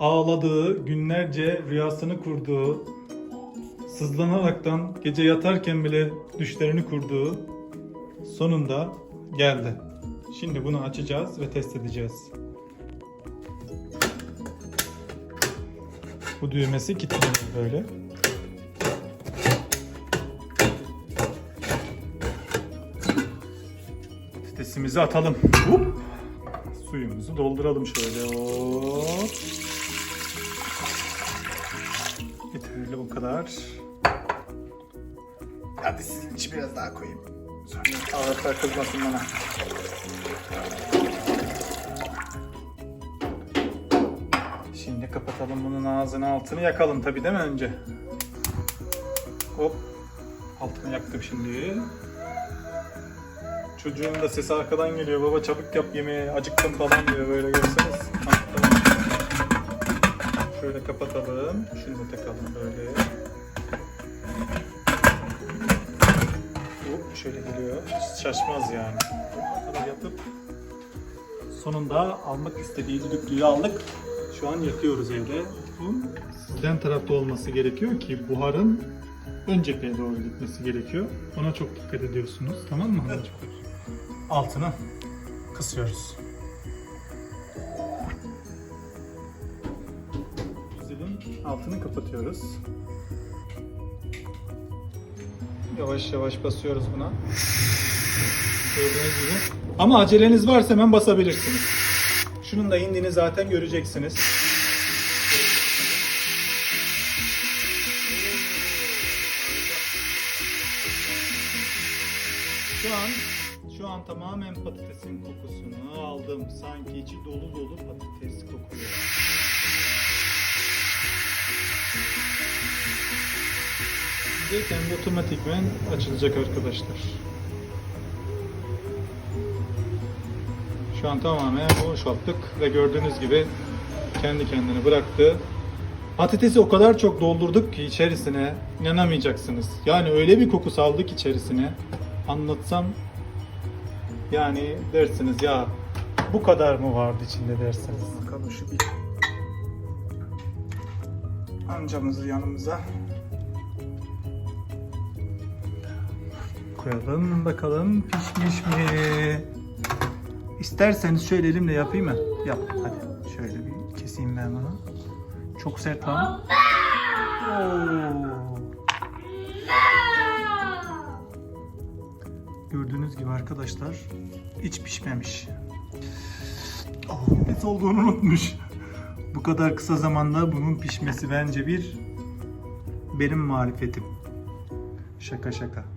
Ağladığı, günlerce rüyasını kurduğu, sızlanaraktan gece yatarken bile düşlerini kurduğu sonunda geldi. Şimdi bunu açacağız ve test edeceğiz. Bu düğmesi kilitleniyor böyle. Patatesimizi atalım. Hop. Suyumuzu dolduralım şöyle. Hop. Hadi sizin için biraz daha koyayım. Sonra Ağırlıklar kızmasın bana. Şimdi kapatalım bunun ağzını altını yakalım tabi değil mi önce? Hop. Altını yaktım şimdi. Çocuğun da sesi arkadan geliyor. Baba çabuk yap yemeği. Acıktım falan diyor böyle görseniz. Şöyle kapatalım. Şunu da takalım böyle. Şöyle geliyor. Hiç şaşmaz yani. Kadar yapıp sonunda almak istediği düdüklüyü aldık. Şu an yakıyoruz evde. Bu sizden tarafta olması gerekiyor ki buharın ön cepheye doğru gitmesi gerekiyor. Ona çok dikkat ediyorsunuz. Tamam mı hanımcığım? Altını kısıyoruz. Güzelin altını kapatıyoruz. Yavaş yavaş basıyoruz buna. Gördüğünüz gibi. Ama aceleniz varsa hemen basabilirsiniz. Şunun da indiğini zaten göreceksiniz. Şu an şu an tamamen patatesin kokusunu aldım. Sanki içi dolu dolu patates kokuyor. Kendi otomatikmen açılacak arkadaşlar. Şu an tamamen boşalttık ve gördüğünüz gibi kendi kendini bıraktı. Patatesi o kadar çok doldurduk ki içerisine inanamayacaksınız. Yani öyle bir koku saldık içerisine. Anlatsam yani dersiniz ya bu kadar mı vardı içinde dersiniz. Bakalım şu bir amcamızı yanımıza koyalım bakalım pişmiş mi? İsterseniz şöyle elimle yapayım mı? Yap hadi. Şöyle bir keseyim ben bunu. Çok sert lan. Gördüğünüz gibi arkadaşlar hiç pişmemiş. Oh, pes olduğunu unutmuş. Bu kadar kısa zamanda bunun pişmesi bence bir benim marifetim. Şaka şaka.